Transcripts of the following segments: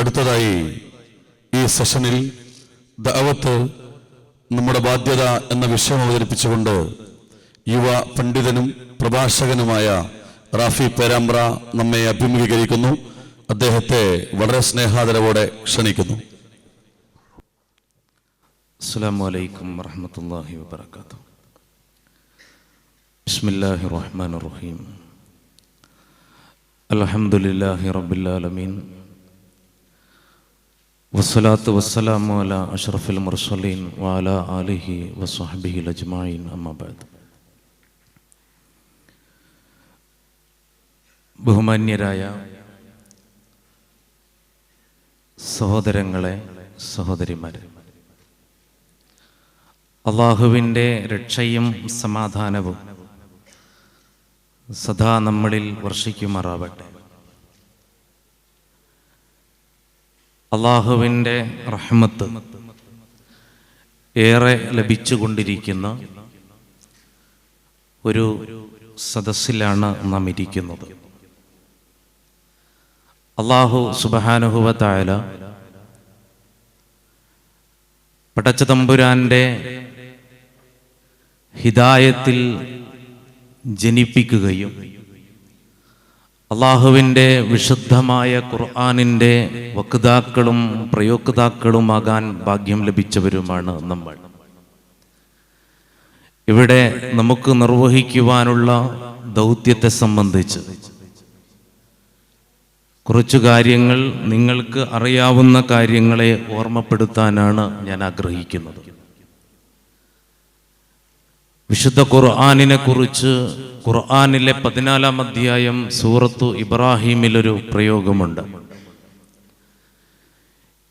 അടുത്തതായി ഈ സെഷനിൽ ദഅവത്ത് നമ്മുടെ ബാധ്യത എന്ന വിഷയം അവതരിപ്പിച്ചുകൊണ്ട് യുവ പണ്ഡിതനും പ്രഭാഷകനുമായ റാഫി പേരാമ്പ്ര നമ്മെ അഭിമുഖീകരിക്കുന്നു. അദ്ദേഹത്തെ വളരെ സ്നേഹാദരവോടെ ക്ഷണിക്കുന്നു. അസ്സാം വലൈക്കും വാഹമത്തല്ലാഹി ബിസ്മില്ലാഹി റഹീം. വസ്സലാത്ത് വസ്സലാമു അല അഷ്റഫുൽ മുർസലീൻ വാല ആലിഹി വസ്ഹബിഹി അജ്മായിൻ അമ്മബാദ് ബഹുമാന്യരായ സഹോദരങ്ങളെ സഹോദരിമാരെ അള്ളാഹുവിന്റെ രക്ഷയും സമാധാനവും സദാ നമ്മളിൽ വർഷിക്കുമാറാവട്ടെ. അള്ളാഹുവിന്റെ റഹ്മത്ത് ഏറെ ലഭിച്ചുകൊണ്ടിരിക്കുന്ന ഒരു സദസ്സിലാണ് നാം ഇരിക്കുന്നത്. അള്ളാഹു സുബഹാനുഭവത്തായ പടച്ച തമ്പുരാന്റെ ഹിദായത്തിൽ ജനിപ്പിക്കുകയും അള്ളാഹുവിന്റെ വിശുദ്ധമായ ഖുർആാനിന്റെ വക്താക്കളും പ്രയോക്താക്കളുമാകാൻ ഭാഗ്യം ലഭിച്ചവരുമാണ് നമ്മൾ. ഇവിടെ നമുക്ക് നിർവഹിക്കുവാനുള്ള ദൗത്യത്തെ സംബന്ധിച്ച് കുറച്ചു കാര്യങ്ങൾ നിങ്ങൾക്ക് അറിയാവുന്ന കാര്യങ്ങളെ ഓർമ്മപ്പെടുത്താനാണ് ഞാൻ ആഗ്രഹിക്കുന്നത്. വിശുദ്ധ ഖുർആാനിനെ കുറിച്ച് ഖുർആാനിലെ പതിനാലാം അധ്യായം സൂറത്തു ഇബ്രാഹിമിലൊരു പ്രയോഗമുണ്ട്.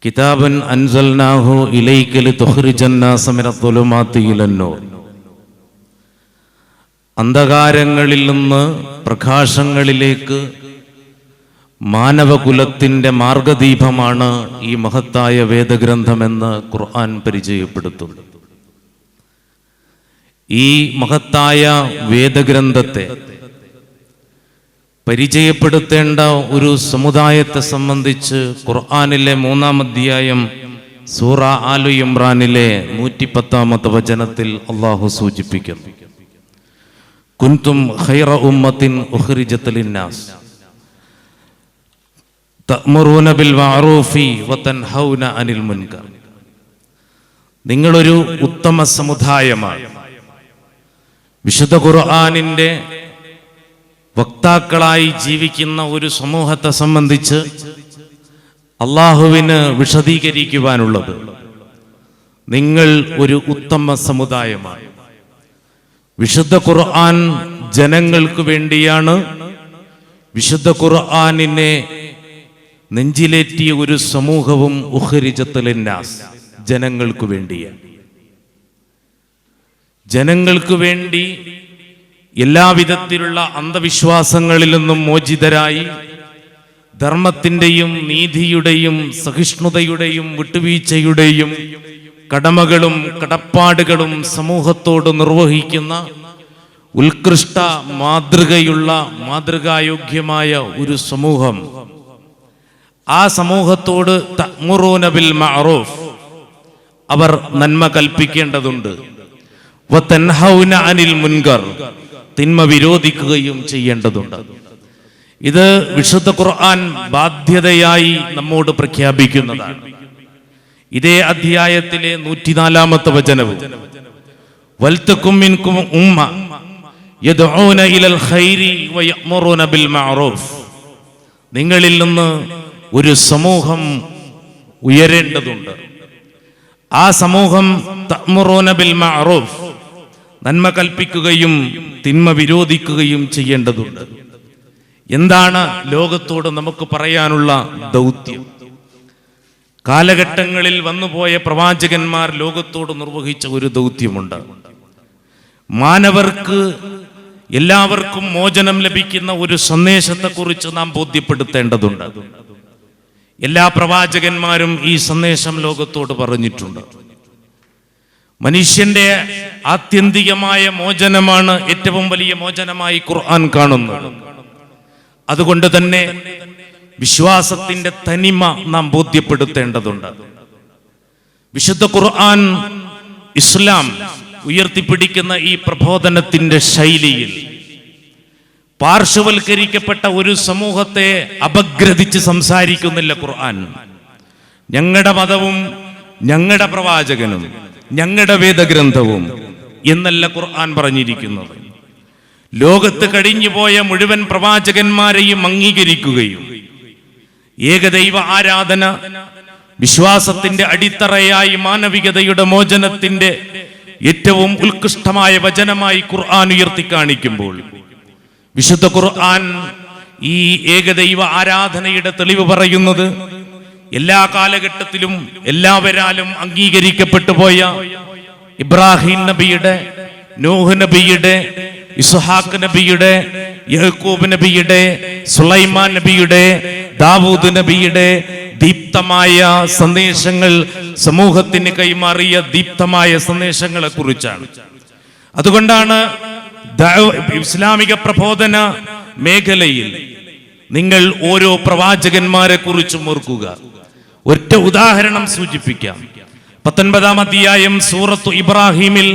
കിതാബൻ അൻസൽനാഹു ഇലൈക്കൽ തുഹ്റിജന്നാസമിനത്തുലുമാത്തിയിലന്നോ അന്ധകാരങ്ങളിൽ നിന്ന് പ്രകാശങ്ങളിലേക്ക് മാനവകുലത്തിന്റെ മാർഗദീപമാണ് ഈ മഹത്തായ വേദഗ്രന്ഥമെന്ന് ഖുർആൻ പരിചയപ്പെടുത്തുന്നു. ഈ മഹത്തായ വേദഗ്രന്ഥത്തെ പരിചയപ്പെടുത്തേണ്ട ഒരു സമുദായത്തെ സംബന്ധിച്ച് ഖുർആാനിലെ മൂന്നാം അധ്യായം സൂറ ആലു ഇമ്രാനിലെ നൂറ്റി പത്താമത്തെ വചനത്തിൽ അള്ളാഹു സൂചിപ്പിക്കുന്നു. കുൻതും ഖൈറ ഉമ്മത്തിൻ ഉഹ്റിജത്തലിന്നാസ് ബിൽ മഅറൂഫി അനിൽ മുൻകർ. നിങ്ങളൊരു ഉത്തമ സമുദായമാണ്. വിശുദ്ധ ഖുർആാനിന്റെ വക്താക്കളായി ജീവിക്കുന്ന ഒരു സമൂഹത്തെ സംബന്ധിച്ച് അള്ളാഹുവിന് വിശദീകരിക്കുവാനുള്ളത് നിങ്ങൾ ഒരു ഉത്തമ സമുദായമാണ്. വിശുദ്ധ ഖുർആൻ ജനങ്ങൾക്ക് വേണ്ടിയാണ് വിശുദ്ധ ഖുർആാനിനെ നെഞ്ചിലേറ്റിയ ഒരു സമൂഹവും ഉഹരിജത്തലിന്നാസ് ജനങ്ങൾക്ക് വേണ്ടിയാണ്. ജനങ്ങൾക്ക് വേണ്ടി എല്ലാവിധത്തിലുള്ള അന്ധവിശ്വാസങ്ങളിൽ നിന്നും മോചിതരായി ധർമ്മത്തിന്റെയും നീതിയുടെയും സഹിഷ്ണുതയുടെയും വിട്ടുവീഴ്ചയുടെയും കടമകളും കടപ്പാടുകളും സമൂഹത്തോട് നിർവഹിക്കുന്ന ഉത്കൃഷ്ട മാതൃകയുള്ള മാതൃകായോഗ്യമായ ഒരു സമൂഹം. ആ സമൂഹത്തോട് തമുറൂനബിൽ മഅറൂഫ് അവർ നന്മ കൽപ്പിക്കേണ്ടതുണ്ട്. അനിൽ മുൻകർ. തിന്മ വിരോധിക്കുകയും ചെയ്യേണ്ടതുണ്ട്. ഇത് വിശുദ്ധ ഖുർആൻ ബാധ്യതയായി നമ്മോട് പ്രഖ്യാപിക്കുന്നതാണ്. ഇതേ അധ്യായത്തിലെ നൂറ്റിനാലാമത്തെ വചനവും ഉമ്മ ഇലൽ ഖൈരി ബിൽ നിങ്ങളിൽ നിന്ന് ഒരു സമൂഹം ഉയരേണ്ടതുണ്ട്. ആ സമൂഹം തഅ്മുറൂന ബിൽ നന്മ കൽപ്പിക്കുകയും തിന്മ വിരോധിക്കുകയും ചെയ്യേണ്ടതുണ്ട്. എന്താണ് ലോകത്തോട് നമുക്ക് പറയാനുള്ള ദൗത്യം? കാലഘട്ടങ്ങളിൽ വന്നുപോയ പ്രവാചകന്മാർ ലോകത്തോട് നിർവഹിച്ച ഒരു ദൗത്യമുണ്ട്. മാനവർക്ക് എല്ലാവർക്കും മോചനം ലഭിക്കുന്ന ഒരു സന്ദേശത്തെക്കുറിച്ച് നാം ബോധ്യപ്പെടുത്തേണ്ടതുണ്ട്. എല്ലാ പ്രവാചകന്മാരും ഈ സന്ദേശം ലോകത്തോട് പറഞ്ഞിട്ടുണ്ട്. മനുഷ്യന്റെ ആത്യന്തികമായ മോചനമാണ് ഏറ്റവും വലിയ മോചനമായി ഖുർആൻ കാണുന്നത്. അതുകൊണ്ട് തന്നെ വിശ്വാസത്തിന്റെ തനിമ നാം ബോധ്യപ്പെടുത്തേണ്ടതുണ്ട്. വിശുദ്ധ ഖുർആൻ ഇസ്ലാം ഉയർത്തിപ്പിടിക്കുന്ന ഈ പ്രബോധനത്തിന്റെ ശൈലിയിൽ പാർശ്വവൽക്കരിക്കപ്പെട്ട ഒരു സമൂഹത്തെ അപഗ്രഥിച്ച് സംസാരിക്കുന്നില്ല ഖുർആൻ. ഞങ്ങളുടെ മതവും ഞങ്ങളുടെ പ്രവാചകനും ഞങ്ങളുടെ വേദഗ്രന്ഥവും എന്നല്ല ഖുർആൻ പറഞ്ഞിരിക്കുന്നത്. ലോകത്ത് കഴിഞ്ഞുപോയ മുഴുവൻ പ്രവാചകന്മാരെയും അംഗീകരിക്കുകയും ഏകദൈവ ആരാധന വിശ്വാസത്തിന്റെ അടിത്തറയായി മാനവികതയുടെ മോചനത്തിന്റെ ഏറ്റവും ഉത്കൃഷ്ടമായ വചനമായി ഖുർആൻ ഉയർത്തി കാണിക്കുമ്പോൾ വിശുദ്ധ ഖുർആൻ ഈ ഏകദൈവ ആരാധനയുടെ തെളിവ് പറയുന്നത് എല്ലാ കാലഘട്ടത്തിലും എല്ലാവരാലും അംഗീകരിക്കപ്പെട്ടു പോയ ഇബ്രാഹിം നബിയുടെ നൂഹ് നബിയുടെ ഇസ്ഹാഖ് നബിയുടെ യഹ്കൂബ് നബിയുടെ സുലൈമാൻ നബിയുടെ ദാവൂദ് നബിയുടെ ദീപ്തമായ സന്ദേശങ്ങൾ സമൂഹത്തിന് കൈമാറിയ ദീപ്തമായ സന്ദേശങ്ങളെ കുറിച്ചാണ് അതുകൊണ്ടാണ് ഇസ്ലാമിക പ്രബോധന മേഖലയിൽ നിങ്ങൾ ഓരോ പ്രവാചകന്മാരെ കുറിച്ചും ഓർക്കുക. ഒറ്റ ഉദാഹരണം സൂചിപ്പിക്കാം. പത്തൊൻപതാം അധ്യായം സൂറത്തു ഇബ്രാഹിമിൽ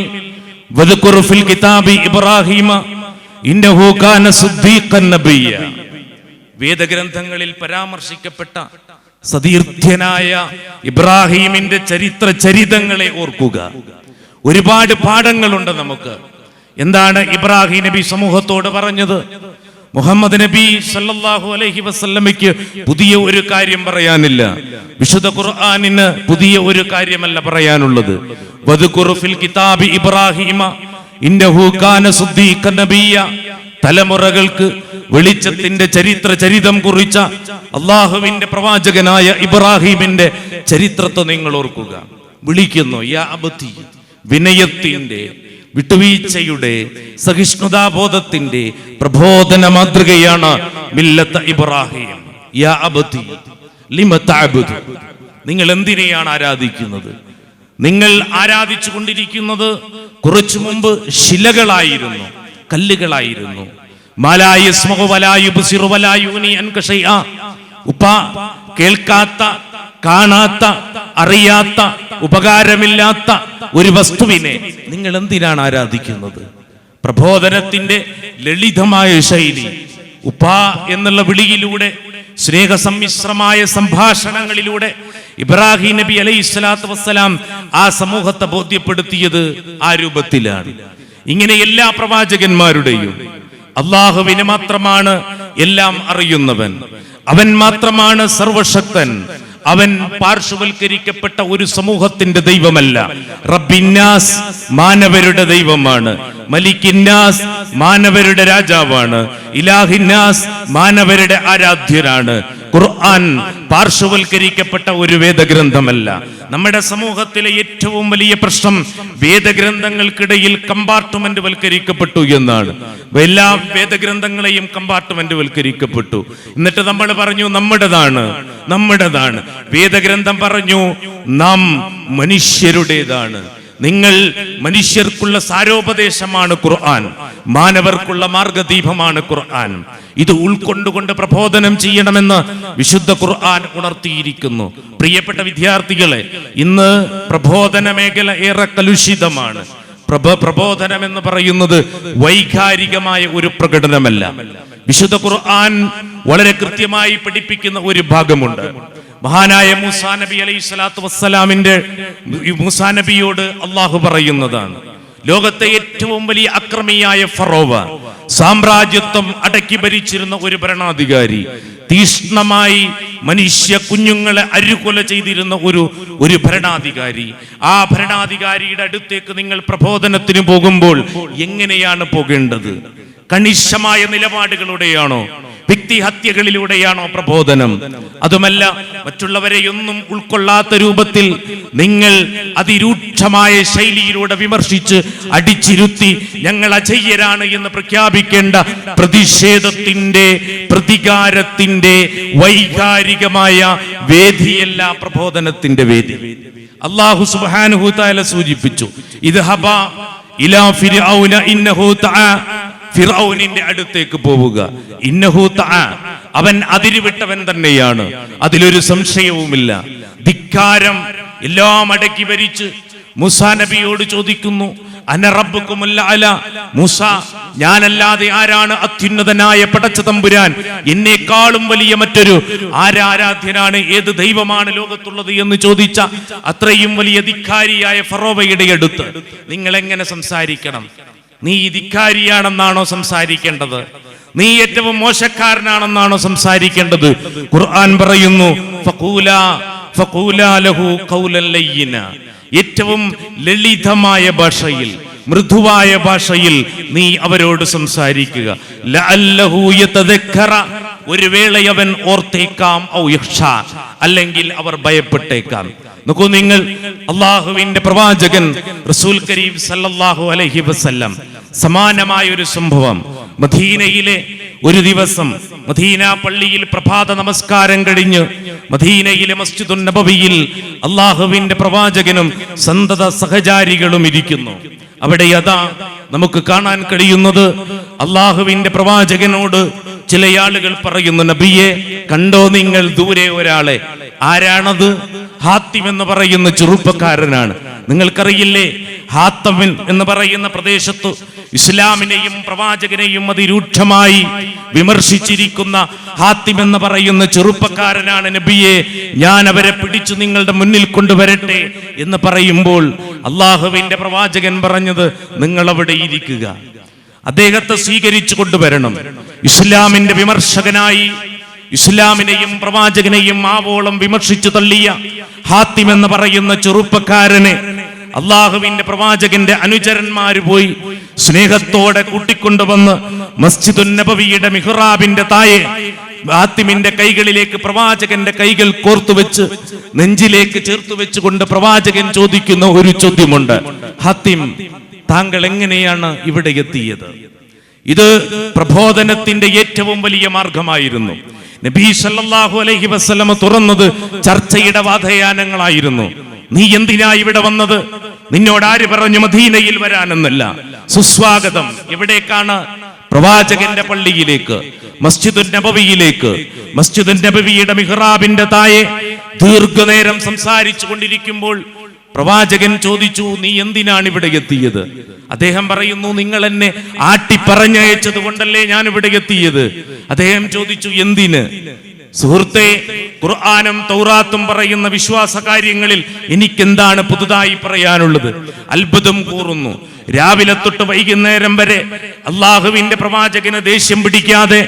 കിതാബി ഇബ്രാഹിമ വേദഗ്രന്ഥങ്ങളിൽ പരാമർശിക്കപ്പെട്ട സതീർത്ഥ്യനായ ഇബ്രാഹിമിന്റെ ചരിത്ര ചരിതങ്ങളെ ഓർക്കുക. ഒരുപാട് പാഠങ്ങളുണ്ട് നമുക്ക്. എന്താണ് ഇബ്രാഹിം നബി സമൂഹത്തോട് പറഞ്ഞത്? മുഹമ്മദ് നബി സല്ലല്ലാഹു അലൈഹി വസല്ലമയ്ക്ക് പുതിയ ഒരു കാര്യം പറയാനില്ല. വിശുദ്ധ ഖുർആനിന് പുതിയ ഒരു കാര്യമല്ല പറയാനുള്ളത്. വദ്കുർ ഫിൽ കിതാബി ഇബ്രാഹിമ ഇന്നഹു കാന സുദ്ദീഖൻ നബിയ തലമുറകൾക്ക് വെളിച്ചത്തിന്റെ ചരിത്ര ചരിതം കുറിച്ച അള്ളാഹുവിന്റെ പ്രവാചകനായ ഇബ്രാഹിമിന്റെ ചരിത്രത്തെ നിങ്ങൾ ഓർക്കുക. വിളിക്കുന്നു യാ അബതി വിനയത്തിന്റെ വിട്ടുവീഴ്ചയുടെ സഹിഷ്ണുതാബോധത്തിന്റെ പ്രബോധന മാതൃകയാണ് മില്ലത്ത ഇബ്രാഹിം. യാ നിങ്ങൾ എന്തിനെയാണ് ആരാധിക്കുന്നത്? നിങ്ങൾ ആരാധിച്ചു കൊണ്ടിരിക്കുന്നത് കുറച്ചു മുമ്പ് ശിലകളായിരുന്നു കല്ലുകളായിരുന്നു. ഉപ്പ കേൾക്കാത്ത കാണാത്ത അറിയാത്ത ഉപകാരമില്ലാത്ത ഒരു വസ്തുവിനെ നിങ്ങൾ എന്തിനാണ് ആരാധിക്കുന്നത്? പ്രബോധനത്തിന്റെ ലളിതമായ ശൈലി ഉപ്പ എന്നുള്ള വിളിയിലൂടെ സ്നേഹസമ്മിശ്രമായ സംഭാഷണങ്ങളിലൂടെ ഇബ്രാഹിം നബി അലൈഹി സ്വലാത്തു വസ്സലാം ആ സമൂഹത്തെ ബോധ്യപ്പെടുത്തിയത് ആ രൂപത്തിലാണ്. ഇങ്ങനെ എല്ലാ പ്രവാചകന്മാരുടെയും അള്ളാഹുവിന് മാത്രമാണ് എല്ലാം അറിയുന്നവൻ. അവൻ മാത്രമാണ് സർവശക്തൻ. അവൻ പാർശ്വവൽക്കരിക്കപ്പെട്ട ഒരു സമൂഹത്തിന്റെ ദൈവമല്ല. റബ്ബിന്നാസ് മാനവരുടെ ദൈവമാണ്. മലിക്കിന്നാസ് മാനവരുടെ രാജാവാണ്. ഇലാഹിന്നാസ് മാനവരുടെ ആരാധ്യരാണ്. ഖുർആൻ പാർശ്വവൽക്കരിക്കപ്പെട്ട ഒരു വേദഗ്രന്ഥമല്ല. നമ്മുടെ സമൂഹത്തിലെ ഏറ്റവും വലിയ പ്രശ്നം വേദഗ്രന്ഥങ്ങൾക്കിടയിൽ കമ്പാർട്ട്മെന്റ് വൽക്കരിക്കപ്പെട്ടു എന്നാണ്. എല്ലാ വേദഗ്രന്ഥങ്ങളെയും കമ്പാർട്ട്മെന്റ് വൽക്കരിക്കപ്പെട്ടു എന്നിട്ട് നമ്മൾ പറഞ്ഞു നമ്മുടേതാണ് നമ്മുടേതാണ്. വേദഗ്രന്ഥം പറഞ്ഞു നാം മനുഷ്യരുടേതാണ്. നിങ്ങൾ മനുഷ്യർക്കുള്ള സാരോപദേശമാണ് ഖുർആൻ മാനവർക്കുള്ള മാർഗദീപമാണ് ഖുർആൻ. ഇത് ഉൾക്കൊണ്ടുകൊണ്ട് പ്രബോധനം ചെയ്യണമെന്ന് വിശുദ്ധ ഖുർആൻ ഉണർത്തിയിരിക്കുന്നു. പ്രിയപ്പെട്ട വിദ്യാർത്ഥികളെ ഇന്ന് പ്രബോധന മേഖല ഏറെ കലുഷിതമാണ്. പ്രബ പ്രബോധനം എന്ന് പറയുന്നത് വൈകാരികമായ ഒരു പ്രകടനമല്ല. വിശുദ്ധ ഖുർആൻ വളരെ കൃത്യമായി പഠിപ്പിക്കുന്ന ഒരു ഭാഗമുണ്ട്. മഹാനായ മൂസാ നബി അലൈഹി സ്വലാത്തു വസ്സലാമിന്റെ മൂസാ നബിയോട് അള്ളാഹു പറയുന്നതാണ് ലോകത്തെ ഏറ്റവും വലിയ അക്രമിയായ ഫറോവ സാമ്രാജ്യത്വം അടക്കി ഭരിച്ചിരുന്ന ഒരു ഭരണാധികാരി തീഷ്ണമായി മനുഷ്യ കുഞ്ഞുങ്ങളെ അരുകൊല ചെയ്തിരുന്ന ഒരു ഒരു ഭരണാധികാരി. ആ ഭരണാധികാരിയുടെ അടുത്തേക്ക് നിങ്ങൾ പ്രബോധനത്തിന് പോകുമ്പോൾ എങ്ങനെയാണ് പോകേണ്ടത്? കണിശമായ നിലപാടുകളുടെയാണോ? വ്യക്തിഹത്യകളിലൂടെയാണോ പ്രബോധനം? അതുമല്ല മറ്റുള്ളവരെയൊന്നും ഉൾക്കൊള്ളാത്ത രൂപത്തിൽ നിങ്ങൾ അതിരൂക്ഷമായ ശൈലിയിലൂടെ വിമർശിച്ച് അടിച്ചിരുത്തി ഞങ്ങൾ അജയ്യരാണ് എന്ന് പ്രഖ്യാപിക്കേണ്ട പ്രതിഷേധത്തിന്റെ പ്രതികാരത്തിന്റെ വൈകാരികമായ വേദിയല്ല പ്രബോധനത്തിന്റെ വേദി. അള്ളാഹു സുബ്ഹാനഹു തആല സൂചിപ്പിച്ചു ഇത് ഹബ ഇലാ ഫിർഔന ഇന്നഹു തആ ഫിറൌനിന്റെ അടുത്തേക്ക് പോവുക. ഇന്നഹു അവൻ അതിരുവിട്ടവൻ തന്നെയാണ്. അതിലൊരു സംശയവുമില്ല. ധിക്കാരം എല്ലാം അടക്കി ഭരിച്ച് മുസാ നബിയോട് ചോദിക്കുന്നു അല? മൂസ ഞാനല്ലാതെ ആരാണ് അത്യുന്നതനായ പടച്ച തമ്പുരാൻ? എന്നേക്കാളും വലിയ മറ്റൊരു ആരാരാധ്യനാണ് ഏത് ദൈവമാണ് ലോകത്തുള്ളത്? എന്ന് ചോദിച്ച അത്രയും വലിയ ധിക്കാരിയായ ഫറോവയുടെ അടുത്ത് നിങ്ങൾ എങ്ങനെ സംസാരിക്കണം? നീ ധിക്കാരിയാണെന്നാണോ സംസാരിക്കേണ്ടത്? നീ ഏറ്റവും മോശക്കാരനാണെന്നാണോ സംസാരിക്കേണ്ടത്? ഖുർആൻ പറയുന്നു ഫഖൂല ഫഖൂല ലഹു ഖൗലൻ ഏറ്റവും ലളിതമായ ഭാഷയിൽ മൃദുവായ ഭാഷയിൽ നീ അവരോട് സംസാരിക്കുക. ഒരു വേള അവൻ ഓർത്തേക്കാം അല്ലെങ്കിൽ അവർ ഭയപ്പെട്ടേക്കാം. നോക്കൂ നിങ്ങൾ അള്ളാഹുവിന്റെ പ്രവാചകൻ റസൂൽ കരീം സല്ലല്ലാഹു അലൈഹി വസല്ലം. സമാനമായ ഒരു സംഭവം. മദീനയിലെ ഒരു ദിവസം മദീന പള്ളിയിൽ പ്രഭാത നമസ്കാരം കഴിഞ്ഞ് മദീനയിലെ മസ്ജിദുൻ നബവിയിൽ അള്ളാഹുവിന്റെ പ്രവാചകനും സന്തത സഹചാരികളും ഇരിക്കുന്നു. അവിടെ യഥാ നമുക്ക് കാണാൻ കഴിയുന്നത് അള്ളാഹുവിന്റെ പ്രവാചകനോട് ചില ആളുകൾ പറയുന്നു നബിയെ കണ്ടോ നിങ്ങൾ ദൂരെ ഒരാളെ? ആരാണത്? ഹാത്തിം എന്ന് പറയുന്ന ചെറുപ്പക്കാരനാണ്. നിങ്ങൾക്കറിയില്ലേ? ഹാത്തമിൻ എന്ന് പറയുന്ന പ്രദേശത്ത് ഇസ്ലാമിനെയും പ്രവാചകനെയും അതിരൂക്ഷമായി വിമർശിച്ചിരിക്കുന്ന ഹാത്തിം എന്ന് പറയുന്ന ചെറുപ്പക്കാരനാണ് നബിയെ. ഞാൻ അവരെ പിടിച്ചു നിങ്ങളുടെ മുന്നിൽ കൊണ്ടുവരട്ടെ എന്ന് പറയുമ്പോൾ അള്ളാഹുവിന്റെ പ്രവാചകൻ പറഞ്ഞത് നിങ്ങൾ അവിടെ ഇരിക്കുക. അദ്ദേഹത്തെ സ്വീകരിച്ചു കൊണ്ടുവരണം. ഇസ്ലാമിന്റെ വിമർശകനായി ഇസ്ലാമിനെയും പ്രവാചകനെയും ആവോളം വിമർശിച്ചു തള്ളിയ ഹാത്തിം എന്ന് പറയുന്ന ചെറുപ്പക്കാരനെ അള്ളാഹുവിന്റെ പ്രവാചകന്റെ അനുചരന്മാര് പോയി സ്നേഹത്തോടെ കൂട്ടിക്കൊണ്ടുവന്ന് മസ്ജിദുൻ നബവിയുടെ മിഹ്റാബിന്റെ തായെ ഹാത്തിമിന്റെ കൈകളിലേക്ക് പ്രവാചകന്റെ കൈകൾ കോർത്തു വെച്ച് നെഞ്ചിലേക്ക് ചേർത്ത് വെച്ചുകൊണ്ട് പ്രവാചകൻ ചോദിക്കുന്ന ഒരു ചോദ്യമുണ്ട്. ഹാത്തിം താങ്കൾ എങ്ങനെയാണ് ഇവിടെ എത്തിയത്? ഇത് പ്രബോധനത്തിന്റെ ഏറ്റവും വലിയ മാർഗമായിരുന്നു. നബി സല്ലല്ലാഹു അലൈഹി വസല്ലമ തുറന്നത് ചർച്ചയുടെ വാതയാനങ്ങളായിരുന്നു നീ എന്തിനാ ഇവിടെ വന്നത്? നിന്നോട് ആര് പറഞ്ഞു മദീനയിൽ വരാനെന്നല്ല. സുസ്വാഗതം എവിടേക്കാണ്? പ്രവാചകന്റെ പള്ളിയിലേക്ക് മസ്ജിദുൻ നബവിയിലേക്ക്. മസ്ജിദുൻ നബവിയുടെ മിഹ്റാബിന്റെ തായെ ദീർഘനേരം സംസാരിച്ചു കൊണ്ടിരിക്കുമ്പോൾ പ്രവാചകൻ ചോദിച്ചു നീ എന്തിനാണ് ഇവിടെ എത്തിയത്? അദ്ദേഹം പറയുന്നു നിങ്ങൾ എന്നെ ആട്ടി പറഞ്ഞയച്ചത് കൊണ്ടല്ലേ ഞാൻ ഇവിടെ എത്തിയത്. അദ്ദേഹം ചോദിച്ചു എന്തിന്? സുഹൃത്തെ ഖുർആാനും തൗറാത്തും പറയുന്ന വിശ്വാസ കാര്യങ്ങളിൽ എനിക്കെന്താണ് പുതുതായി പറയാനുള്ളത്? അത്ഭുതം കൂറുന്നു. രാവിലെ തൊട്ട് വൈകുന്നേരം വരെ അള്ളാഹുവിന്റെ പ്രവാചകന് ദേഷ്യം പിടിക്കാതെ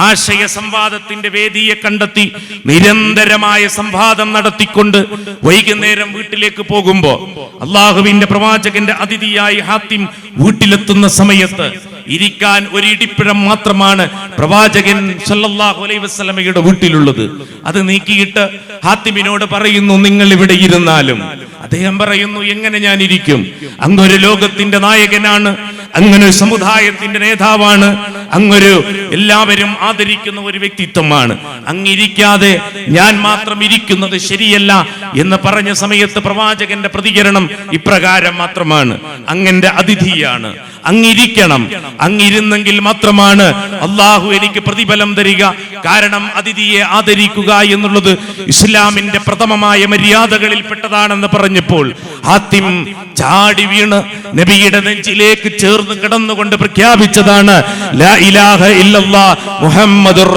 ആശയ സംവാദത്തിന്റെ വേദിയെ കണ്ടെത്തി നിരന്തരമായ സംവാദം നടത്തിക്കൊണ്ട് വൈകുന്നേരം വീട്ടിലേക്ക് പോകുമ്പോ അള്ളാഹുവിന്റെ പ്രവാചകന്റെ അതിഥിയായി ഹാത്തിം വീട്ടിലെത്തുന്ന സമയത്ത് ഇരിക്കാൻ ഒരു ഇടിപ്പിഴം മാത്രമാണ് പ്രവാചകൻ സല്ലല്ലാഹു അലൈഹി വസല്ലമയുടെ വീട്ടിലുള്ളത്. അത് നീക്കിയിട്ട് ഹാത്തിമിനോട് പറയുന്നു നിങ്ങൾ ഇവിടെ ഇരുന്നാലും. അദ്ദേഹം പറയുന്നു എങ്ങനെ ഞാൻ ഇരിക്കും അങ്ങൊരു ലോകത്തിന്റെ നായകനാണ് അങ്ങനെ ഒരു സമുദായത്തിന്റെ നേതാവാണ് അങ്ങൊരു എല്ലാവരും ആദരിക്കുന്ന ഒരു വ്യക്തിത്വമാണ്. അങ്ങിരിക്കാതെ ഞാൻ മാത്രം ഇരിക്കുന്നത് ശരിയല്ല എന്ന് പറഞ്ഞ സമയത്ത് പ്രവാചകന്റെ പ്രതികരണം ഇപ്രകാരം മാത്രമാണ്. അങ്ങന്റെ അതിഥിയാണ്. അങ്ങിരിക്കണം. അങ്ങിരുന്നെങ്കിൽ മാത്രമാണ് അള്ളാഹു എനിക്ക് പ്രതിഫലം തരിക. കാരണം അതിഥിയെ ആദരിക്കുക എന്നുള്ളത് ഇസ്ലാമിന്റെ പ്രഥമമായ മര്യാദകളിൽ പെട്ടതാണെന്ന് പറഞ്ഞപ്പോൾ ആദ്യം ചാടി വീണ് നബിയുടെ നെഞ്ചിലേക്ക് ചേർന്ന് കിടന്നുകൊണ്ട് പ്രഖ്യാപിച്ചതാണ് ലാ ഇലാഹ ഇല്ലല്ലാ മുഹമ്മദുർ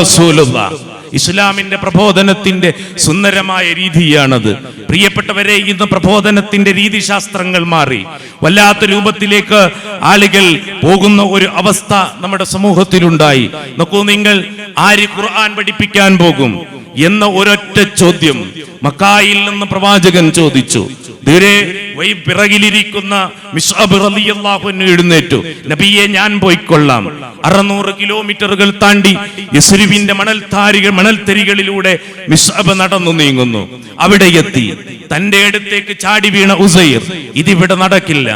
ഇസ്ലാമിന്റെ പ്രബോധനത്തിന്റെ സുന്ദരമായ രീതിയാണത്. പ്രിയപ്പെട്ടവരെ ഇന്ന് പ്രബോധനത്തിന്റെ രീതിശാസ്ത്രങ്ങൾ മാറി. വല്ലാത്ത രൂപത്തിലേക്ക് ആളുകൾ പോകുന്ന ഒരു അവസ്ഥ നമ്മുടെ സമൂഹത്തിലുണ്ടായി. നോക്കൂ നിങ്ങൾ ആര് ഖുർആൻ പഠിപ്പിക്കാൻ പോകും എന്ന ഒരൊറ്റ ചോദ്യം മക്കായിൽ നിന്ന് പ്രവാചകൻ ചോദിച്ചു. ദൂരെ വൈ പിറകിലിരിക്കുന്ന എഴുന്നേറ്റു. നബിയെ ഞാൻ പോയിക്കൊള്ളാം. അറുന്നൂറ് കിലോമീറ്ററുകൾ താണ്ടി യസുരുവിന്റെ മണൽത്താരികൾ മണൽത്തരികളിലൂടെ മിസ്അബ് നടന്നു നീങ്ങുന്നു. അവിടെ എത്തി. തന്റെ അടുത്തേക്ക് ചാടി വീണ ഉസൈർ ഇതിവിടെ നടക്കില്ല.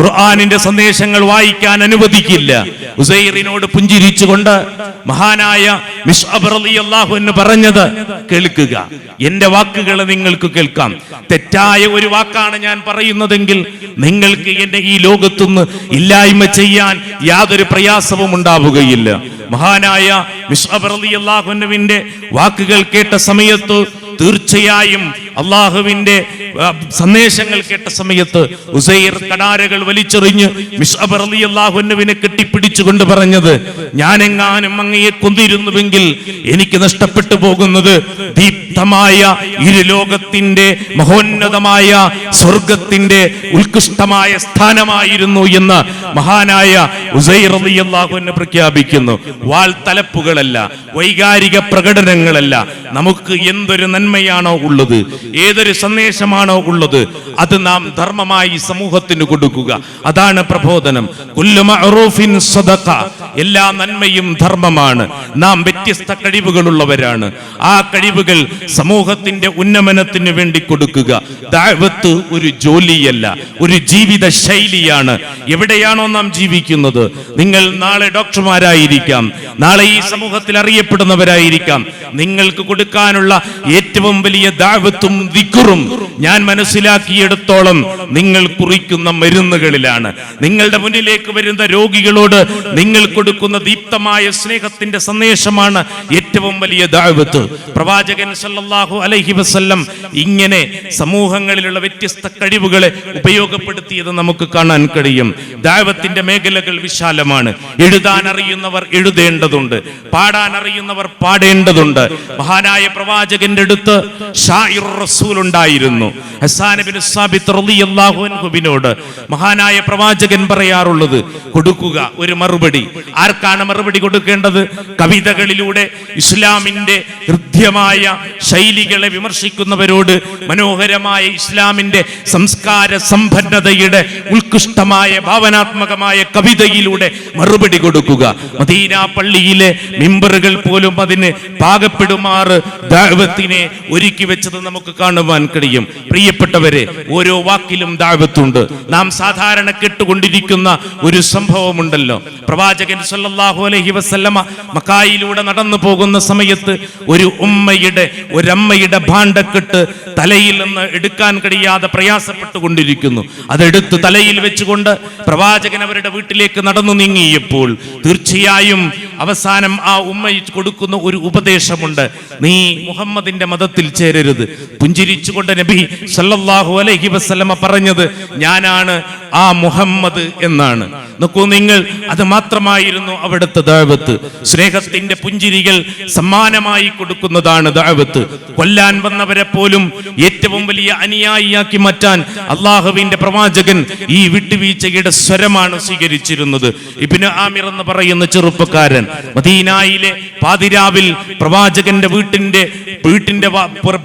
ഖുർആാനിന്റെ സന്ദേശങ്ങൾ വായിക്കാൻ അനുവദിക്കില്ല. ഉസൈറിനോട് പുഞ്ചിരിച്ചുകൊണ്ട് മഹാനായ അൻഹു പറഞ്ഞത് കേൾക്കുക. എന്റെ വാക്കുകൾ നിങ്ങൾക്ക് കേൾക്കാം. തെറ്റായ ഒരു വാക്കാണ് ഞാൻ പറയുന്നതെങ്കിൽ നിങ്ങൾക്ക് എന്റെ ഈ ലോകത്തുനിന്ന് ഇല്ലായ്മ ചെയ്യാൻ യാതൊരു പ്രയാസവും ഉണ്ടാവുകയില്ല. മഹാനായ റളിയല്ലാഹുവിന്റെ വാക്കുകൾ കേട്ട സമയത്ത് തീർച്ചയായും അള്ളാഹുവിന്റെ സന്ദേശങ്ങൾ കേട്ട സമയത്ത് ഉസൈർ കടാരകൾ വലിച്ചെറിഞ്ഞ് മിസ്അബ് റളിയല്ലാഹുവിനെ കെട്ടിപ്പിടിച്ചുകൊണ്ട് പറഞ്ഞത് ഞാനെങ്ങാനും അങ്ങയെ കൊന്നിരുന്നുവെങ്കിൽ എനിക്ക് നഷ്ടപ്പെട്ടു പോകുന്നത് ദീപ്തമായ ഇരുലോകത്തിന്റെ മഹോന്നതമായ സ്വർഗത്തിന്റെ ഉത്കൃഷ്ടമായ സ്ഥാനമായിരുന്നു എന്ന് മഹാനായ ഉസൈർ അലി അള്ളാഹുവിനെ പ്രഖ്യാപിക്കുന്നു. വാൾ തലപ്പുകളല്ല വൈകാരിക പ്രകടനങ്ങളല്ല നമുക്ക് എന്തൊരു നന്മയാണോ ഉള്ളത്? ഏതൊരു സന്ദേശമാണോ ഉള്ളത് അത് നാം ധർമ്മമായി സമൂഹത്തിന് കൊടുക്കുക. അതാണ് പ്രബോധനം. സദഖ. എല്ലാ നന്മയും ധർമ്മമാണ്. നാം വ്യത്യസ്ത കഴിവുകളുള്ളവരാണ്. ആ കഴിവുകൾ സമൂഹത്തിന്റെ ഉന്നമനത്തിന് വേണ്ടി കൊടുക്കുക. ദഅവത്ത് ഒരു ജോലിയല്ല ഒരു ജീവിത ശൈലിയാണ്. എവിടെയാണോ നാം ജീവിക്കുന്നത്? നിങ്ങൾ നാളെ ഡോക്ടർമാരായിരിക്കാം. നാളെ ഈ സമൂഹത്തിൽ അറിയപ്പെടുന്നവരായിരിക്കാം. നിങ്ങൾക്ക് കൊടുക്കാനുള്ള ഏറ്റവും വലിയ ദാവത്തും ദിക്കുറും ഞാൻ മനസ്സിലാക്കിയെടുത്തോളം നിങ്ങൾ കുറിക്കുന്ന മരുന്നുകളിലാണ്. നിങ്ങളുടെ മുന്നിലേക്ക് വരുന്ന രോഗികളോട് നിങ്ങൾ കൊടുക്കുന്ന ദീപ്തമായ സ്നേഹത്തിന്റെ സന്ദേശമാണ് ഏറ്റവും വലിയ ദാവത്ത്. പ്രവാചകൻ സല്ലല്ലാഹു അലൈഹി വസല്ലം ഇങ്ങനെ സമൂഹങ്ങളിലുള്ള വ്യത്യസ്ത കഴിവുകളെ ഉപയോഗപ്പെടുത്തിയത് നമുക്ക് കാണാൻ കഴിയും. ദാവത്തിന്റെ മേഖലകൾ വിശാലമാണ്. എഴുതാൻ അറിയുന്നവർ എഴുതേണ്ടതുണ്ട്. പാടാൻ അറിയുന്നവർ പാടേണ്ടതുണ്ട്. മഹാനായ പ്രവാചകന്റെ അടുത്ത് ഷായിർ റസൂൽ ഉണ്ടായിരുന്നു അൻഹുവിനോട് മഹാനായ പ്രവാചകൻ പറയാറുള്ളത് കൊടുക്കുക ഒരു മറുപടി. ആർക്കാണ് മറുപടി കൊടുക്കേണ്ടത്? കവിതകളിലൂടെ ഇസ്ലാമിന്റെ ഹൃദ്യമായ ശൈലികളെ വിമർശിക്കുന്നവരോട് മനോഹരമായ ഇസ്ലാമിന്റെ സംസ്കാര സമ്പന്നതയുടെ ഉത്കൃഷ്ടമായ ഭാവനാത്മകമായ കവിതയിലൂടെ മറുപടി കൊടുക്കുക. മദീന പള്ളിയിലെ മിമ്പറുകൾ പോലും അതിന് പാകപ്പെടുമാറ് ദൈവത്തിനെ ഒരുക്കി വെച്ചത് നമുക്ക് കാണുവാൻ കഴിയും. പ്രിയപ്പെട്ടവരെ ഓരോ വാക്കിലും ദാവത്തുണ്ട്. നാം സാധാരണ കെട്ടുകൊണ്ടിരിക്കുന്ന ഒരു സംഭവമുണ്ടല്ലോ. പ്രവാചകൻ സല്ലാഹു അലഹി വസല്ലമ മക്കായിലൂടെ നടന്നു പോകുന്ന സമയത്ത് ഒരു ഉമ്മയുടെ ഒരമ്മയുടെ ഭാണ്ഡക്കെട്ട് തലയിൽ നിന്ന് എടുക്കാൻ കഴിയാതെ പ്രയാസപ്പെട്ടുകൊണ്ടിരിക്കുന്നു. അതെടുത്ത് തലയിൽ വെച്ചുകൊണ്ട് പ്രവാചകൻ അവരുടെ വീട്ടിലേക്ക് നടന്നു നീങ്ങിയപ്പോൾ തീർച്ചയായും അവസാനം ആ ഉമ്മ കൊടുക്കുന്ന ഒരു ഉപദേശമുണ്ട്. നീ മുഹമ്മദിന്റെ മതത്തിൽ ചേരരുത്. പുഞ്ചിരിച്ചുകൊണ്ട് നബി സല്ലല്ലാഹു അലൈഹി വസല്ലമ പറഞ്ഞത് ഞാനാണ് ആ മുഹമ്മദ് എന്നാണ്. നോക്കൂ നിങ്ങൾ അത് മാത്രമായിരുന്നു അവിടുത്തെ ദാവത്ത്. സ്നേഹത്തിന്റെ പുഞ്ചിരികൾ സമ്മാനമായി കൊടുക്കുന്നതാണ് ദാവത്ത്. കൊല്ലാൻ വന്നവരെ പോലും ഏറ്റവും വലിയ അനുയായിയാക്കി മാറ്റാൻ അള്ളാഹുവിന്റെ പ്രവാചകൻ ഈ വിട്ടുവീഴ്ചയുടെ സ്വരമാണ് സ്വീകരിച്ചിരുന്നത്. ഇബിന് ആമിർ എന്ന് പറയുന്ന ചെറുപ്പക്കാരൻ മദീനായിലെ പാതിരാവിൽ പ്രവാചകന്റെ വീട്ടിന്റെ വീട്ടിന്റെ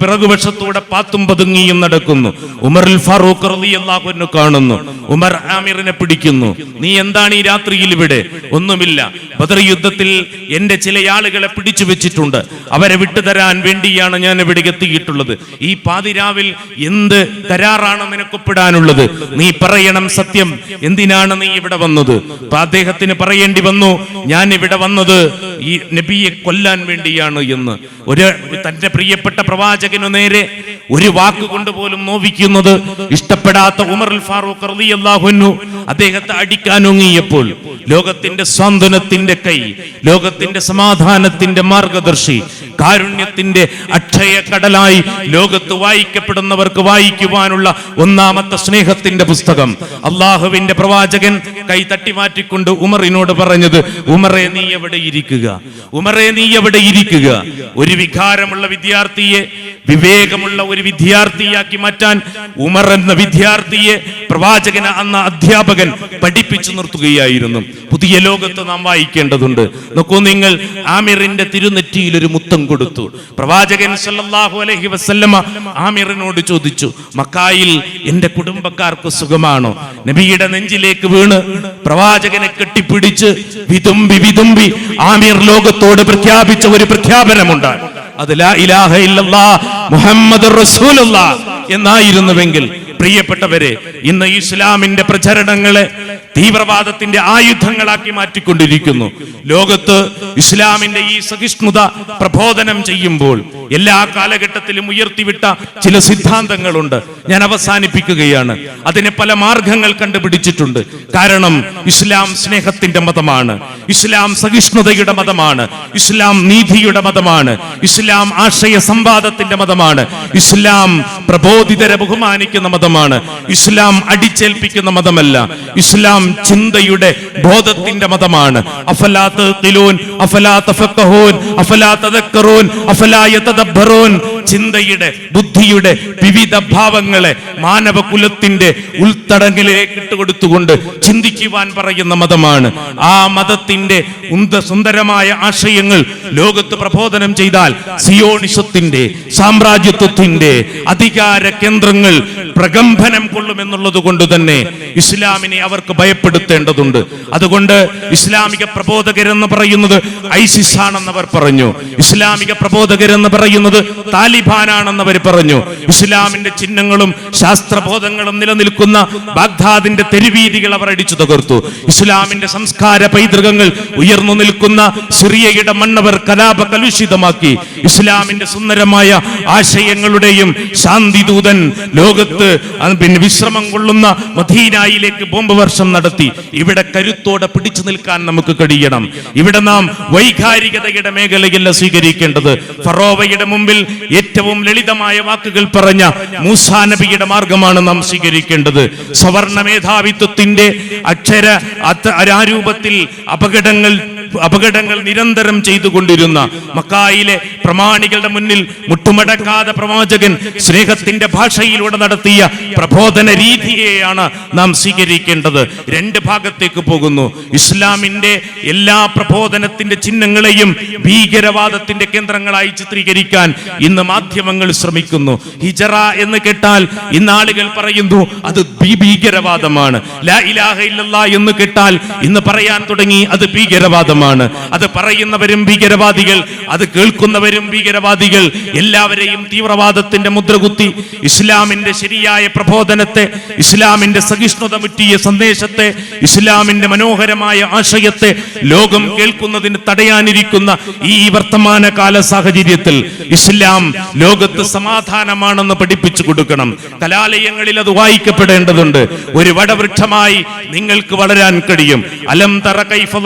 പിറകുവശത്തൂടെ പാത്തും പതുങ്ങിയും നടക്കുന്നു. ഉമർ ഫാറൂഖ് അൻഹു കാണുന്നു. ഉമർ ആമിറിനെ പിടിക്കുന്നു. നീ എന്താണ് ഈ രാത്രിയിൽ ഇവിടെ? ഒന്നുമില്ല. ബദർ യുദ്ധത്തിൽ എന്റെ ചില ആളുകളെ പിടിച്ചു വെച്ചിട്ടുണ്ട്. അവരെ വിട്ടുതരാൻ വേണ്ടിയാണ് ഞാൻ ഇവിടെ എത്തിയിട്ടുള്ളത്. ഈ പാതിരാവിൽ എന്ത് കരാറാണ് നിനക്കൊപ്പിടാനുള്ളത് നീ പറയണം സത്യം. എന്തിനാണ് നീ ഇവിടെ വന്നത്? അദ്ദേഹത്തിന് പറയേണ്ടി വന്നു ഞാൻ ഇവിടെ വന്നത് ഈ നബിയെ കൊല്ലാൻ വേണ്ടിയാണ് എന്ന്. ഒരു തന്റെ പ്രിയപ്പെട്ട പ്രവാചകനു നേരെ ഒരു വാക്കുകൊണ്ട് പോലും നോവിക്കുന്നത് ഇഷ്ടപ്പെടാത്ത ഉമർ ഫാറൂഖ് അൻഹു അദ്ദേഹത്തെ അടിക്കാനൊങ്ങിയപ്പോൾ ലോകത്തിന്റെ സ്വാന്തനത്തിന്റെ കൈ ലോകത്തിന്റെ സമാധാനത്തിന്റെ മാർഗദർശി കാരുണ്യത്തിന്റെ അക്ഷയ കടലായി ലോകത്ത് വായിക്കപ്പെടുന്നവർക്ക് വായിക്കുവാനുള്ള ഒന്നാമത്തെ സ്നേഹത്തിന്റെ പുസ്തകം. അള്ളാഹുവിന്റെ പ്രവാചകൻ കൈ തട്ടി മാറ്റിക്കൊണ്ട് ഉമറിനോട് പറഞ്ഞത് ഉമറെ നീ എവിടെ ഇരിക്കുക? ഉമറെ നീ എവിടെ ഇരിക്കുക? ഒരു വികാരമുള്ള വിദ്യാർത്ഥിയെ വിവേകമുള്ള ഒരു വിദ്യാർത്ഥിയാക്കി മാറ്റാൻ ഉമർ എന്ന വിദ്യാർത്ഥിയെ പ്രവാചകൻ അന്ന അധ്യാപകൻ പഠിപ്പിച്ചു നിർത്തുകയായിരുന്നു. പുതിയ ലോകത്ത് നാം വായിക്കേണ്ടതുണ്ട്. നോക്കൂ നിങ്ങൾ ആമിറിന്റെ തിരുനെറ്റിയിൽ ഒരു മുത്തം കൊടുത്തു. പ്രവാചകൻ സല്ലല്ലാഹു അലൈഹി വസല്ലമ ആമിറിനോട് ചോദിച്ചു മക്കായിൽ എന്റെ കുടുംബക്കാർക്ക് സുഖമാണോ? നബിയുടെ നെഞ്ചിലേക്ക് വീണ് പ്രവാചകനെ കെട്ടിപ്പിടിച്ച് വിതുമ്പി വിതുമ്പി ആമിർ ലോകത്തോട് പ്രഖ്യാപിച്ച ഒരു പ്രഖ്യാപനമുണ്ട് അത് ലാ ഇലാഹ ഇല്ലല്ലാ റസൂലുള്ള എന്നായിരുന്നുവെങ്കിൽ പ്രിയപ്പെട്ടവരെ ഇന്ന് ഇസ്ലാമിന്റെ പ്രചരണങ്ങളെ തീവ്രവാദത്തിന്റെ ആയുധങ്ങളാക്കി മാറ്റിക്കൊണ്ടിരിക്കുന്നു. ലോകത്ത് ഇസ്ലാമിന്റെ ഈ സഹിഷ്ണുത പ്രബോധനം ചെയ്യുമ്പോൾ എല്ലാ കാലഘട്ടത്തിലും ഉയർത്തിവിട്ട ചില സിദ്ധാന്തങ്ങളുണ്ട്. ഞാൻ അവസാനിപ്പിക്കുകയാണ്. അതിന് പല മാർഗങ്ങൾ കണ്ടുപിടിച്ചിട്ടുണ്ട്. കാരണം ഇസ്ലാം സ്നേഹത്തിന്റെ മതമാണ്. ഇസ്ലാം സഹിഷ്ണുതയുടെ മതമാണ്. ഇസ്ലാം നീതിയുടെ മതമാണ്. ഇസ്ലാം ആശയ സംവാദത്തിന്റെ മതമാണ്. ഇസ്ലാം പ്രബോധിതരെ ബഹുമാനിക്കുന്ന മതമാണ്. ഇസ്ലാം അടിച്ചേൽപ്പിക്കുന്ന മതമല്ല. ഇസ്ലാം ചിന്തയുടെ ബോധത്തിന്റെ മതമാണ്. അഫലാത്ത് തഖിലൂൻ അഫലാ തഫഖഹൂൻ അഫലാ തദക്കറൂൻ അഫലാ യതദബ്ബറൂൻ. ചിന്തയുടെ ബുദ്ധിയുടെ വിവിധ ഭാവങ്ങളെ മാനവകുലത്തിന്റെ ഉൾത്തടങ്ങളിലേക്ക് ഇട്ടുകൊടുത്തുകൊണ്ട് ചിന്തിക്കുവാൻ പറയുന്ന മതമാണ്. ആ മതത്തിന്റെ സുന്ദരമായ ആശയങ്ങൾ ലോകത്ത് പ്രബോധനം ചെയ്താൽ സിയോണിസത്തിന്റെ സാമ്രാജ്യത്വത്തിന്റെ അധികാര കേന്ദ്രങ്ങൾ പ്രകമ്പനം കൊള്ളുമെന്നുള്ളത് കൊണ്ട് തന്നെ ഇസ്ലാമിനെ അവർക്ക് ഭയപ്പെടുത്തേണ്ടതുണ്ട്. അതുകൊണ്ട് ഇസ്ലാമിക പ്രബോധകരെന്ന് പറയുന്നത് ഐസിസ് ആണെന്ന് അവർ പറഞ്ഞു. ഇസ്ലാമിക പ്രബോധകരെന്ന് പറയുന്നത് താലിബാനാണെന്ന് അവർ പറഞ്ഞു. ഇസ്ലാമിന്റെ ചിഹ്നങ്ങളും ശാസ്ത്രബോധങ്ങളും നിലനിൽക്കുന്ന ബാഗ്ദാദിന്റെ തെരുവീതികൾ അവർ അടിച്ചു തകർത്തു. ഇസ്ലാമിന്റെ സംസ്കാര പൈതൃകങ്ങൾ ഉയർന്നു നിൽക്കുന്ന സിറിയയുടെ മണ്ണവർ കലാപ കലുഷിതമാക്കി ഇസ്ലാമിന്റെ സുന്ദരമായ ആശയങ്ങളുടെയും ശാന്തിദൂതൻ ലോകത്ത് അത് പിന്നെ വിശ്രമം കൊള്ളുന്ന മദീനായിലേക്ക് ബോംബ് വർഷം നടത്തി. ഇവിടെ കരുത്തോടെ പിടിച്ചു നിൽക്കാൻ നമുക്ക് കഴിയണം. ഇവിടെ നാം വൈകാരികതയുടെ മേഖലയല്ല സ്വീകരിക്കേണ്ടത്. ഫറോവയുടെ മുമ്പിൽ ഏറ്റവും ലളിതമായ വാക്കുകൾ പറഞ്ഞ മൂസാ നബിയുടെ മാർഗമാണ് നാം സ്വീകരിക്കേണ്ടത്. സവർണ മേധാവിത്വത്തിന്റെ അക്ഷര അരാരൂപത്തിൽ അപകടങ്ങൾ അപകടങ്ങൾ നിരന്തരം ചെയ്തുകൊണ്ടിരുന്ന മക്കായിലെ പ്രമാണികളുടെ മുന്നിൽ മുട്ടുമടക്കാതെ പ്രവാചകൻ സ്നേഹത്തിന്റെ ഭാഷയിലൂടെ നടത്തിയ പ്രബോധന രീതിയെയാണ് നാം സ്വീകരിക്കേണ്ടത്. രണ്ട് ഭാഗത്തേക്ക് പോകുന്നു. ഇസ്ലാമിന്റെ എല്ലാ പ്രബോധനത്തിന്റെ ചിഹ്നങ്ങളെയും ഭീകരവാദത്തിന്റെ കേന്ദ്രങ്ങളായി ചിത്രീകരിക്കാൻ ഇന്ന് മാധ്യമങ്ങൾ ശ്രമിക്കുന്നു. ഹിജറ എന്ന് കേട്ടാൽ ഇന്ന് ആളുകൾ പറയുന്നു അത് ഭീകരവാദമാണ്. ലാ ഇലാഹ എന്ന് കേട്ടാൽ ഇന്ന് പറയാൻ തുടങ്ങി അത് ഭീകരവാദമാണ്. അത് പറയുന്നവരും ഭീകരവാദികൾ അത് കേൾക്കുന്നവരും ഭീകരവാദികൾ എല്ലാവരെയും തീവ്രവാദത്തിന്റെ മുദ്രകുത്തി ഇസ്ലാമിന്റെ ശരിയായ പ്രബോധനത്തെ ഇസ്ലാമിന്റെ സഹിഷ്ണുത മുറ്റിയ സന്ദേശത്തെ ഇസ്ലാമിന്റെ മനോഹരമായ ആശയത്തെ ലോകം കേൾക്കുന്നതിന് തടയാനിരിക്കുന്ന ഈ വർത്തമാന കാല സാഹചര്യത്തിൽ ഇസ്ലാം ലോകത്ത് സമാധാനമാണെന്ന് പഠിപ്പിച്ചു കൊടുക്കണം. കലാലയങ്ങളിൽ അത് വായിക്കപ്പെടേണ്ടതുണ്ട്. ഒരു വടവൃക്ഷമായി നിങ്ങൾക്ക് വളരാൻ കഴിയും. അലം തറ കൈഫ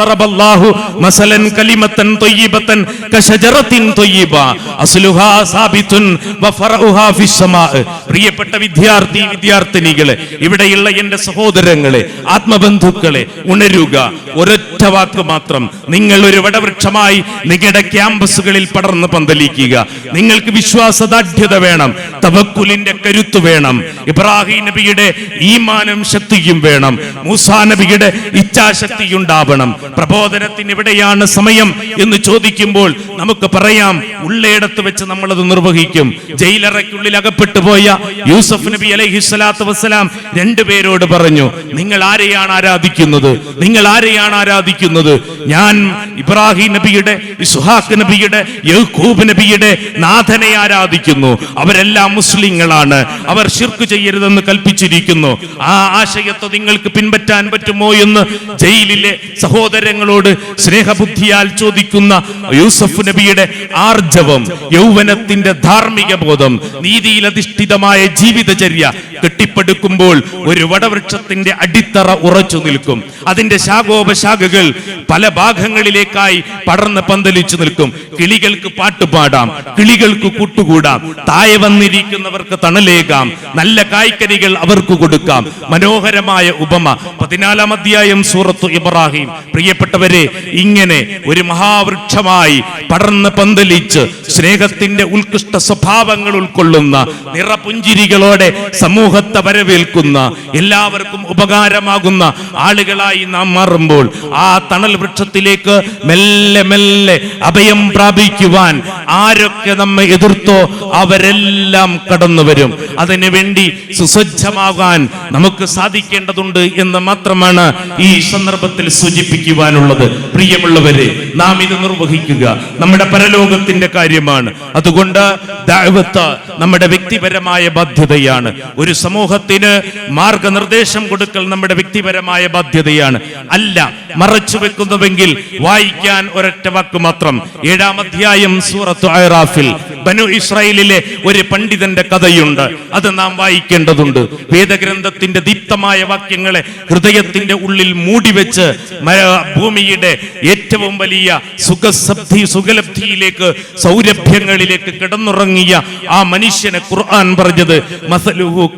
മസലൻ കലിമത്തൻ തൊയ്യിബത്തൻ കശജറത്തിൻ തൊയ്യിബ അസ്ലുഹാ സാബിത്തുൻ വഫറഉഹാ ഫിസ്സമാ. പ്രിയപ്പെട്ട വിദ്യാർത്ഥി വിദ്യാർത്ഥിനികളെ ഇവിടെയുള്ള എന്റെ സഹോദരങ്ങളെ ആത്മബന്ധുക്കളെ ഉണരുക. ഒരൊറ്റ വാക്ക് മാത്രം. നിങ്ങൾ ഒരു വടവൃക്ഷമായി നിങ്ങളുടെ ക്യാമ്പസുകളിൽ പടർന്ന് പന്തലിക്കുക. നിങ്ങൾക്ക് വിശ്വാസദാഢ്യത വേണം തവക്കുലിന്റെ കരുത്ത് വേണം ഇബ്രാഹിം നബിയുടെ ഈമാനം ശക്തിയും വേണം മൂസാ നബിയുടെ ഇച്ഛാശക്തി ഉണ്ടാവണം പ്രബോധനത്തിന് എവിടെയാണ് സമയം എന്ന് ചോദിക്കുമ്പോൾ നമുക്ക് പറയാം ഉള്ളയിടത്ത് വെച്ച് നമ്മൾ അത് നിർവഹിക്കും. ജയിലറയ്ക്കുള്ളിൽ അകപ്പെട്ടു പോയ യൂസഫ് നബി അലൈഹി സ്വലാത്തു വസ്സലാം രണ്ടുപേരോട് പറഞ്ഞു നിങ്ങൾ ആരെയാണ് ആരാധിക്കുന്നത്? നിങ്ങൾ ആരെയാണ് ആരാധിക്കുന്നത്? ഞാൻ ഇബ്രാഹിം നബിയുടെ ഇസുഹാഖ് നബിയുടെ യഹൂബ് നബിയുടെ നാഥനെ ആരാധിക്കുന്നു. അവരെല്ലാം മുസ്ലിങ്ങളാണ്. അവർ ഷിർക്ക് ചെയ്യരുതെന്ന് കൽപ്പിച്ചിരിക്കുന്നു. ആ ആശയത്തെ നിങ്ങൾക്ക് പിൻപറ്റാൻ പറ്റുമോ എന്ന് ജയിലിലെ സഹോദരങ്ങളോട് സ്നേഹബുദ്ധിയാൽ ചോദിക്കുന്ന യൂസഫ് നബിയുടെ ആർജവം യൗവനത്തിന്റെ ധാർമ്മിക ബോധം നീതിയിൽ അധിഷ്ഠിതമായ ജീവിതചര്യ കെട്ടിപ്പടുക്കുമ്പോൾ ഒരു വടവൃക്ഷത്തിന്റെ അടിത്തറ ഉറച്ചു നിൽക്കും. അതിന്റെ ശാഖോപശാഖകൾ പല ഭാഗങ്ങളിലേക്കായി പടർന്ന് പന്തലിച്ചു നിൽക്കും. കിളികൾക്ക് പാട്ടുപാടാം കിളികൾക്ക് കൂട്ടുകൂടാം താഴെ വന്നിരിക്കുന്നവർക്ക് തണലേകാം നല്ല കായ്ക്കനികൾ അവർക്ക് കൊടുക്കാം. മനോഹരമായ ഉപമ. പതിനാലാം അധ്യായം സൂറത്തു ഇബ്രാഹിം. പ്രിയപ്പെട്ടവരെ ഇങ്ങനെ ഒരു മഹാവൃക്ഷമായി പടർന്ന് പന്തലിച്ച് സ്നേഹത്തിന്റെ ഉത്കൃഷ്ട സ്വഭാവങ്ങൾ ഉൾക്കൊള്ളുന്ന നിറപുഞ്ചിരികളോടെ സമൂഹത്തെ വരവേൽക്കുന്ന എല്ലാവർക്കും ഉപകാരമാകുന്ന ആളുകളായി നാം മാറുമ്പോൾ ആ തണൽ വൃക്ഷത്തിലേക്ക് മെല്ലെ മെല്ലെ അഭയം പ്രാപിക്കുവാൻ ആരൊക്കെ നമ്മെ എതിർത്തോ അവരെല്ലാം കടന്നു വരും. അതിനുവേണ്ടി സുസജ്ജമാകാൻ നമുക്ക് സാധിക്കേണ്ടതുണ്ട് എന്ന് മാത്രമാണ് ഈ സന്ദർഭത്തിൽ സൂചിപ്പിക്കുവാനുള്ളത്. പ്രിയമുള്ളവരെ നാം ഇത് നിർവഹിക്കുക. നമ്മുടെ പരലോകത്തിന്റെ കാര്യമാണ്. അതുകൊണ്ട് ദൈവത്ത് നമ്മുടെ വ്യക്തിപരമായ ബാധ്യതയാണ്. ഒരു സമൂഹത്തിന് മാർഗനിർദ്ദേശം കൊടുക്കൽ നമ്മുടെ വ്യക്തിപരമായ ബാധ്യതയാണ്. അല്ല മറച്ചു വെക്കുന്നുവെങ്കിൽ വായിക്കാൻ ഒരൊറ്റ വാക്ക് മാത്രം. ഏഴാം അധ്യായം സൂറത്ത് ഐറാഫിൽ ബനു ഇസ്രായേലിലെ ഒരു പണ്ഡിതന്റെ കഥയുണ്ട്. അത് നാം വായിക്കേണ്ടതുണ്ട്. വേദഗ്രന്ഥത്തിന്റെ ദീപ്തമായ വാക്യങ്ങളെ ഹൃദയത്തിന്റെ ഉള്ളിൽ മൂടിവെച്ച് ഭൂമിയുടെ ഏറ്റവും വലിയ സുഖസബ്ധി സുഖലബ്ധിയിലേക്ക് സൗരഭ്യങ്ങളിലേക്ക് കിടന്നുറങ്ങിയ ആ മനുഷ്യനെ ഖുർആൻ പറഞ്ഞത് മസലുഹു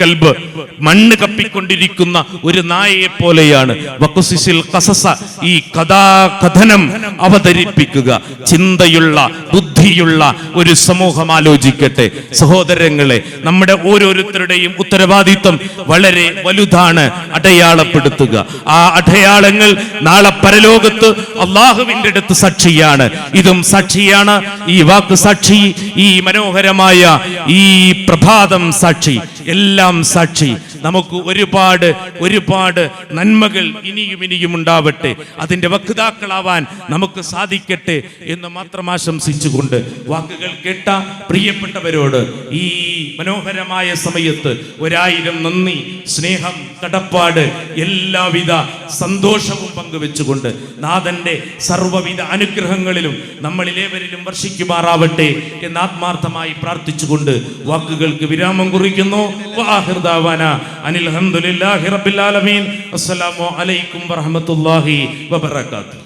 കൽബ്. മണ്ണ് കപ്പിക്കൊണ്ടിരിക്കുന്ന ഒരു നായയെ പോലെയാണ്. വക്കുസിസിൽ ഖസസ ഈ കഥാകഥനം അവതരിപ്പിക്കുക. ചിന്തയുള്ള ബുദ്ധിയുള്ള ഒരു സമൂഹം ആലോചിക്കട്ടെ. സഹോദരങ്ങളെ നമ്മുടെ ഓരോരുത്തരുടെയും ഉത്തരവാദിത്വം വളരെ വലുതാണ് അടയാളപ്പെടുത്തുക. ആ അടയാളങ്ങൾ നാളെ പരലോകത്ത് അള്ളാഹുവിന്റെ അടുത്ത് സാക്ഷിയാണ്. ഇതും സാക്ഷിയാണ്. ഈ വാക്ക് സാക്ഷി ഈ മനോഹരമായ ഈ പ്രഭാതം സാക്ഷി. എല്ലാം സാക്ഷി. നമുക്ക് ഒരുപാട് ഒരുപാട് നന്മകൾ ഇനിയും ഇനിയും ഉണ്ടാവട്ടെ. അതിന്റെ വക്താക്കളാവാൻ നമുക്ക് സാധിക്കട്ടെ എന്ന് മാത്രം ആശംസിച്ചുകൊണ്ട് വാക്കുകൾ കേട്ട പ്രിയപ്പെട്ടവരോട് ഈ മനോഹരമായ സമയത്ത് ഒരായിരം നന്ദി സ്നേഹം കടപ്പാട് എല്ലാവിധ സന്തോഷവും പങ്കുവെച്ചുകൊണ്ട് നാഥന്റെ സർവവിധ അനുഗ്രഹങ്ങളിലും നമ്മളിലേവരിലും വർഷിക്കുമാറാവട്ടെ എന്ന് ആത്മാർത്ഥമായി പ്രാർത്ഥിച്ചുകൊണ്ട് വാക്കുകൾക്ക് വിരാമം കുറിക്കുന്നു. വാഹിർദാവാന അനിൽ റബ്ബിൽ ആലമീൻ. അസ്സലാമു അലൈക്കും വറഹ്മത്തുള്ളാഹി വബറകാതുഹു.